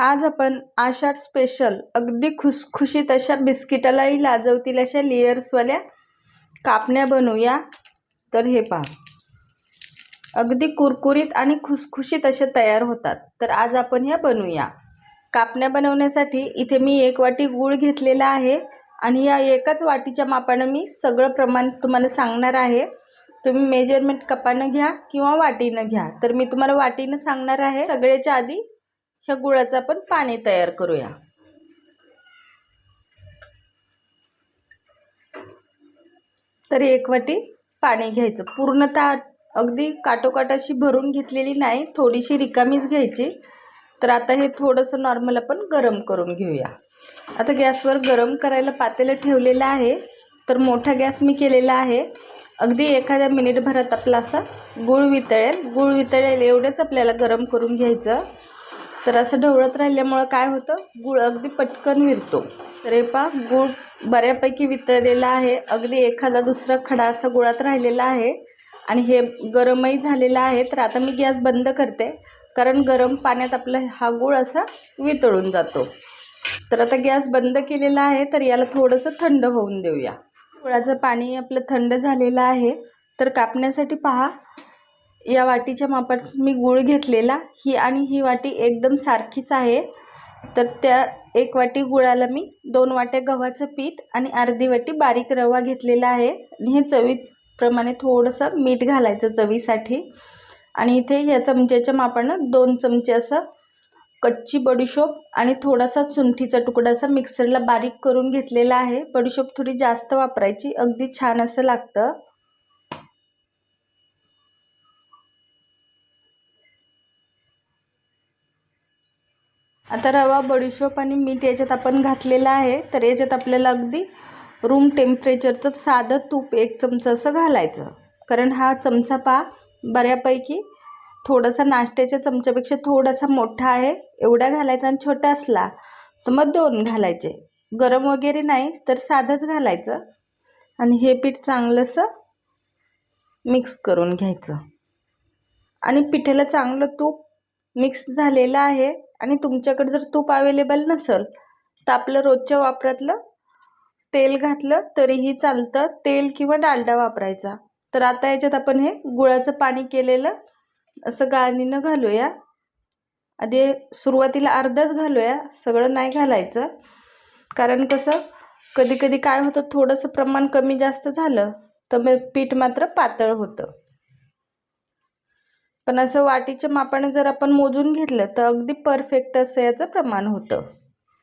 आज आपण आषाढ स्पेशल अगदी खुसखुशीत अशा बिस्किटालाही लाजवतील अशा लेयर्सवाल्या कापण्या बनवूया. तर हे पहा. अगदी कुरकुरीत आणि खुसखुशीत अशा तयार होतात. तर आज आपण ह्या बनवूया. कापण्या बनवण्यासाठी इथे मी एक वाटी गूळ घेतलेला आहे आणि या एकाच वाटीच्या मापानं मी सगळं प्रमाण तुम्हाला सांगणार आहे. तुम्ही मेजरमेंट कपानं घ्या किंवा वाटीनं घ्या. तर मी तुम्हाला वाटीनं सांगणार आहे. सगळ्याच्या आधी ह्या गुळाचं आपण पाणी तयार करूया. तर एक वाटी पाणी घ्यायचं. पूर्णतः अगदी काटोकाट अशी भरून घेतलेली नाही थोडीशी रिकामीच घ्यायची. तर आता हे थोडंसं नॉर्मल आपण गरम करून घेऊया. आता गॅसवर गरम करायला पातेलं ठेवलेलं आहे. तर मोठा गॅस मी केलेला आहे. अगदी एखाद्या मिनिटभरात आपला असा गुळ वितळेल. गुळ वितळेल एवढंच आपल्याला गरम करून घ्यायचं. तर असं ढवळत राहिल्यामुळं काय होतं? गुळ अगदी पटकन विरतो. तर हे पा गुळ बऱ्यापैकी वितळलेला आहे. अगदी एखादा दुसरा खडा असा गुळात राहिलेला आहे. आणि हे गरमही झालेलं आहे. तर आता मी गॅस बंद करते. कारण गरम पाण्यात आपला हा गुळ असा वितळून जातो. तर आता गॅस बंद केलेला आहे. तर याला थोडंसं थंड होऊन देऊया. गुळाचं पाणी आपलं थंड झालेलं आहे. तर कापण्यासाठी पहा या वाटीच्या मापात मी गूळ घेतलेला. ही आणि ही वाटी एकदम सारखीच आहे. तर त्या एक वाटी गुळाला मी दोन वाट्या गव्हाचं पीठ आणि अर्धी वाटी बारीक रवा घेतलेला आहे. आणि हे चवीप्रमाणे थोडंसं मीठ घालायचं चवीसाठी. आणि इथे या चमच्याच्या मापानं दोन चमचे असं कच्ची बडीशोप आणि थोडासा सुंठीचा तुकडा असा मिक्सरला बारीक करून घेतलेला आहे. बडीशोप थोडी जास्त वापरायची अगदी छान असं लागतं. आता रवा बडीशोप आणि मीठ याच्यात आपण घातलेलं आहे. तर याच्यात आपल्याला अगदी रूम टेम्परेचरचं साधं तूप एक चमचा असं घालायचं. कारण हा चमचा पा बऱ्यापैकी थोडासा नाश्त्याच्या चमच्यापेक्षा थोडासा मोठा आहे. एवढा घालायचा आणि छोटा असला तर मग दोन घालायचे. गरम वगैरे नाही तर साधंच घालायचं. आणि हे पीठ चांगलंसं मिक्स करून घ्यायचं. आणि पिठेला चांगलं तूप मिक्स झालेलं आहे. आणि तुमच्याकडे जर तूप अवेलेबल नसेल तर आपलं रोजच्या वापरातलं तेल घातलं तरीही चालतं. तेल किंवा डालडा वापरायचा. तर आता याच्यात आपण हे गुळाचं पाणी केलेलं असं गाळणीनं घालूया. आधी सुरुवातीला अर्धच घालूया सगळं नाही घालायचं. कारण कसं कधी कधी काय होतं थोडंसं प्रमाण कमी जास्त झालं तर मग पीठ मात्र पातळ होतं. पण असं वाटीच्या मापाने जर आपण मोजून घेतलं तर अगदी परफेक्ट असं याचं प्रमाण होतं.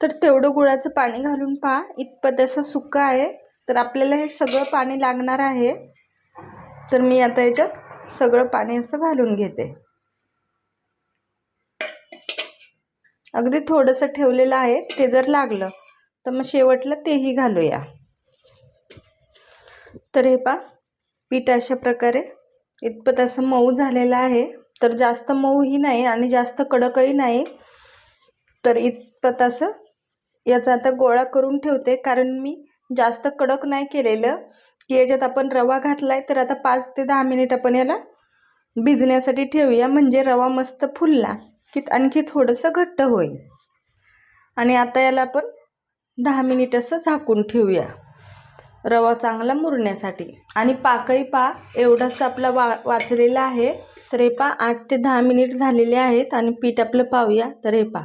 तर तेवढं गुळाचं पाणी घालून पहा इतपत असं सुकं आहे. तर आपल्याला हे सगळं पाणी लागणार आहे. तर मी आता याच्यात सगळं पाणी असं घालून घेते. अगदी थोडंसं ठेवलेलं आहे ते जर लागलं तर मग शेवटला तेही घालूया. तर हे पा पीठ अशा प्रकारे इतपत असं मऊ झालेलं आहे. तर जास्त मऊही नाही आणि जास्त कडकही नाही. तर इतपत असं याचा आता गोळा करून ठेवते. कारण मी जास्त कडक नाही केलेलं. की याच्यात आपण रवा घातला आहे तर आता पाच ते दहा मिनिट आपण याला भिजण्यासाठी ठेवूया. म्हणजे रवा मस्त फुलला की आणखी थोडंसं घट्ट होईल. आणि आता याला आपण दहा मिनिट असं झाकून ठेवूया. रवा चांगला मुरण्यासाठी. आणि पाकही पा एवढाच आपला वा वाचलेला आहे. तर हे पा आठ ते दहा मिनिट झालेले आहेत आणि पीठ आपलं पाहूया. तर हे पा.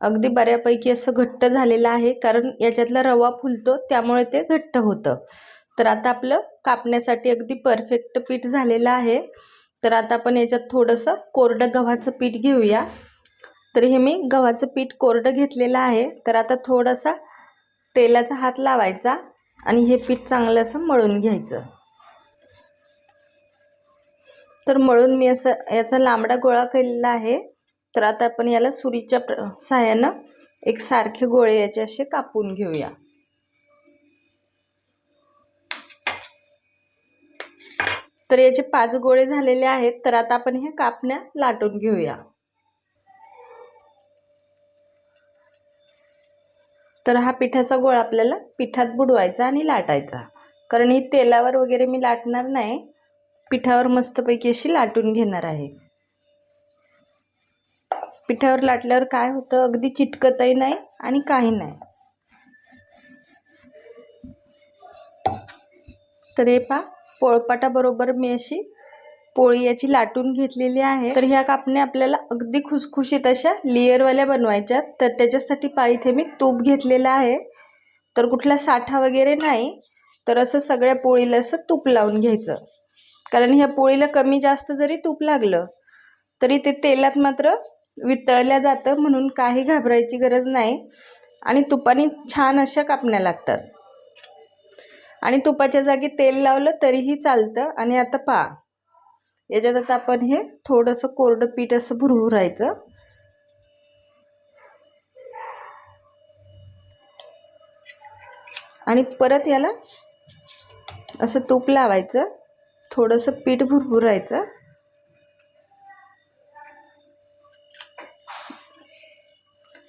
अगदी बऱ्यापैकी असं घट्ट झालेलं आहे कारण याच्यातला रवा फुलतो त्यामुळे ते घट्ट होतं. तर आता आपलं कापण्यासाठी अगदी परफेक्ट पीठ झालेलं आहे. तर आता आपण याच्यात थोडंसं कोरडं गव्हाचं पीठ घेऊया. तर हे मी गव्हाचं पीठ कोरडं घेतलेलं आहे. तर आता थोडासा तेलाचा हात लावायचा. आणि हे पीठ चांगलं असं मळून घ्यायचं. तर मळून मी असं याचा लांबडा गोळा केलेला आहे. तर आता आपण याला सुरीच्या सहाय्यानं साह्यानं एक सारखे गोळे याचे असे कापून घेऊया. तर याचे पाच गोळे झालेले आहेत. तर आता आपण हे कापण्या लाटून घेऊया. तर हा पिठाचा गोळा आपल्याला पिठात बुडवायचा आणि लाटायचा. कारण ही तेलावर वगैरे मी लाटणार नाही. पिठावर मस्तपैकी अशी लाटून घेणार आहे. पिठावर लाटल्यावर काय होतं? अगदी चिटकतही नाही आणि काही नाही. तर हे पा पोळपाटाबरोबर मी अशी पोळी याची लाटून घेतलेली आहे. तर ह्या कापण्या आपल्याला अगदी खुसखुशीत अशा लेअरवाल्या बनवायच्या तर त्याच्यासाठी पाईथे मी तूप घेतलेलं आहे. तर कुठला साठा वगैरे नाही. तर असं सगळ्या पोळीला असं तूप लावून घ्यायचं. कारण ह्या पोळीला कमी जास्त जरी तूप लागलं तरी ते तेलात मात्र वितळल्या जातं म्हणून काही घाबरायची गरज नाही. आणि तुपाने छान अशा कापण्या लागतात. आणि तुपाच्या जागी तेल लावलं तरीही चालतं. आणि आता पहा. याच्यात आता आपण हे थोडंसं कोरडं पीठ असं भुरभुरायचं आणि परत याला असं तूप लावायचं. थोडंसं पीठ भुरभुरायचं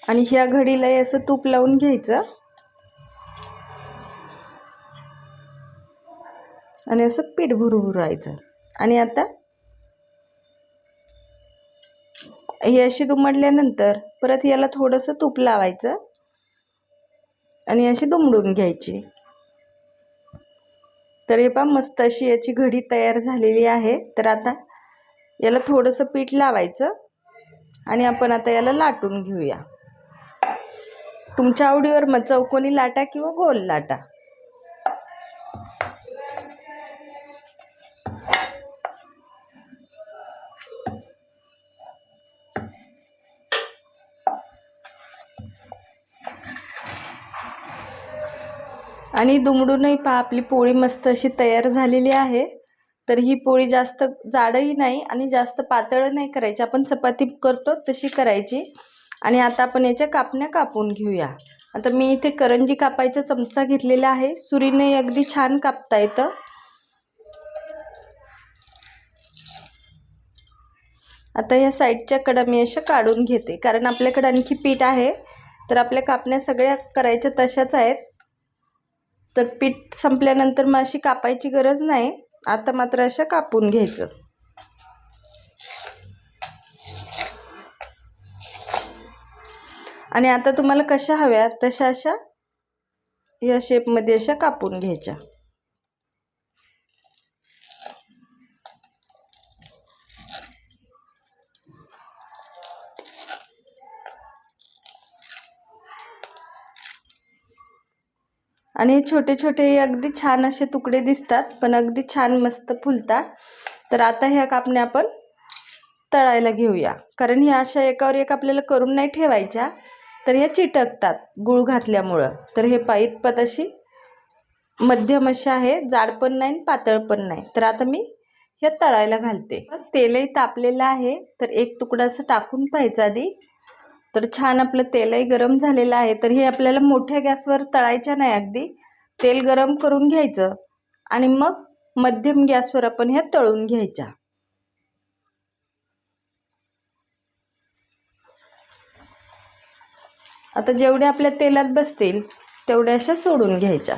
आणि ह्या घडीलाही असं तूप लावून घ्यायचं. आणि असं पीठ भुरभुरायचं आणि आता ही अशी दुमडल्यानंतर परत याला थोडंसं तूप लावायचं आणि अशी दुमडून घ्यायची. तर हे पहा मस्त अशी याची घडी तयार झालेली आहे. तर आता याला थोडंसं पीठ लावायचं आणि आपण आता याला लाटून घेऊया. तुमच्या आवडीवर मग चौकोनी लाटा किंवा गोल लाटा. आणि दुमडूनही पहा आपली पोळी मस्त अशी तयार झालेली आहे. तर ही पोळी जास्त जाडही नाही आणि जास्त पातळ नाही करायची. आपण चपाती करतो तशी करायची. आणि आता आपण याच्या कापण्या कापून घेऊया. आता मी इथे करंजी कापायचा चमचा घेतलेला आहे. सुरीने अगदी छान कापता येतं. आता ह्या साईडच्या कडा मी अशा काढून घेते. कारण आपल्याकडे आणखी पीठ आहे. तर आपल्या कापण्या सगळ्या करायच्या तशाच आहेत. तर पीठ संपल्यानंतर मग अशी कापायची गरज नाही. आता मात्र अशा कापून घ्यायचं. आणि आता तुम्हाला कशा हव्या तशा अशा या शेपमध्ये अशा कापून घ्यायच्या. आणि छोटे छोटे अगदी छान असे तुकडे दिसतात पण अगदी छान मस्त फुलतात. तर आता ह्या कापण्या आपण तळायला घेऊया. कारण ह्या अशा एकावर एक आपल्याला करून नाही ठेवायच्या. तर ह्या चिटकतात गूळ घातल्यामुळं. तर हे पाईतपत अशी मध्यम अशी आहे जाड पण नाही पातळ पण नाही. तर आता मी ह्या तळायला घालते. तेलही तापलेलं आहे तर एक तुकडा असं टाकून पाहायचं आधी. तर छान आपलं तेलही गरम झालेलं आहे. तर हे आपल्याला मोठ्या गॅसवर तळायच्या नाही अगदी. तेल गरम करून घ्यायचं. आणि मग मध्यम गॅसवर आपण ह्या तळून घ्यायच्या. आता जेवढ्या आपल्या तेलात बसतील तेवढ्या अशा सोडून घ्यायच्या.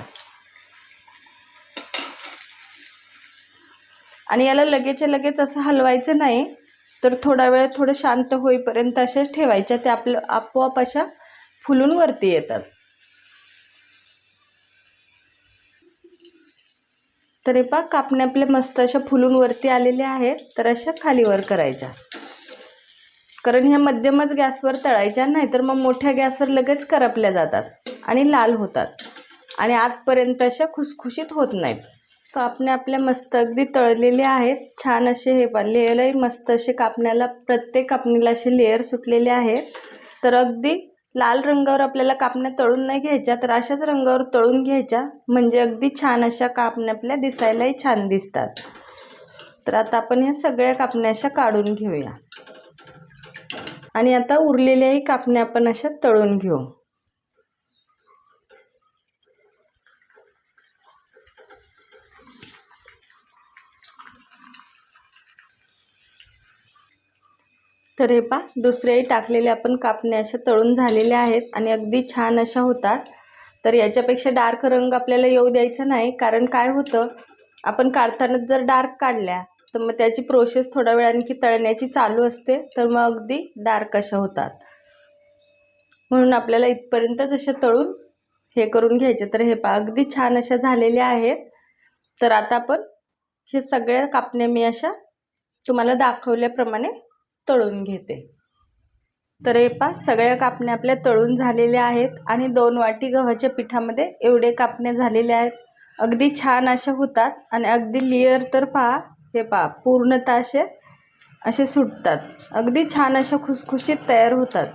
आणि याला लगेचच्या लगेच असं हलवायचं नाही. तर थोडा वेळ थोडं शांत होईपर्यंत अशाच ठेवायच्या त्या आपलं आपोआप अशा फुलून वरती येतात. तर हे पा कापण्या आपल्या मस्त अशा फुलून वरती आलेल्या आहेत तर अशा खालीवर करायच्या. कारण ह्या मध्यमच गॅसवर तळायच्या नाही तर मग मोठ्या गॅसवर लगेच करपल्या जातात आणि लाल होतात. आणि आतपर्यंत अशा खुसखुशीत होत नाहीत. कापण्या आपल्या मस्त अगदी तळलेले आहेत. छान असे हे पण लेअरही मस्त असे कापण्याला प्रत्येक कापणीला असे लेअर सुटलेले आहेत. तर अगदी लाल रंगावर आपल्याला कापण्या तळून नाही घ्यायच्या तर अशाच रंगावर तळून घ्यायच्या. म्हणजे अगदी छान अशा कापण्या आपल्या दिसायलाही छान दिसतात. तर आता आपण ह्या सगळ्या कापण्या अशा काढून घेऊया. आणि आता उरलेल्याही कापण्या आपण अशा तळून घेऊ. तर हे पा दुसऱ्याही टाकलेले आपण कापण्या अशा तळून झालेल्या आहेत आणि अगदी छान अशा होतात. तर याच्यापेक्षा डार्क रंग आपल्याला येऊ द्यायचा नाही कारण काय होतं आपण काढताना जर डार्क काढल्या तर मग त्याची प्रोसेस थोडा वेळ आणखी तळण्याची चालू असते तर मग अगदी डार्क अशा होतात. म्हणून आपल्याला इथपर्यंतच अशा तळून हे करून घ्यायचे. तर हे पहा अगदी छान अशा झालेल्या आहेत. तर आता आपण हे सगळ्या कापण्या मी अशा तुम्हाला दाखवल्याप्रमाणे तळून घेते. तर हे पहा सगळ्या कापण्या आपल्या तळून झालेल्या आहेत आणि दोन वाटी गव्हाच्या पिठामध्ये एवढे कापण्या झालेल्या आहेत. अगदी छान अशा होतात आणि अगदी लेअर तर पहा हे पहा पूर्णतः असे असे सुटतात. अगदी छान अशा खुसखुशीत तयार होतात.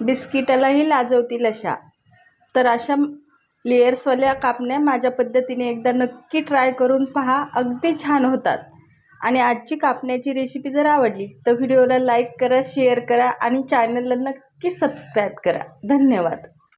बिस्किटालाही लाजवतील अशा. तर अशा लेयर्सवाल्या कापण्या माझ्या पद्धतीने एकदा नक्की ट्राय करून पहा अगदी छान होतात. आणि आजची कापण्याची रेसिपी जर आवडली तर व्हिडिओला लाईक करा शेअर करा आणि चॅनलला नक्की सबस्क्राईब करा. धन्यवाद.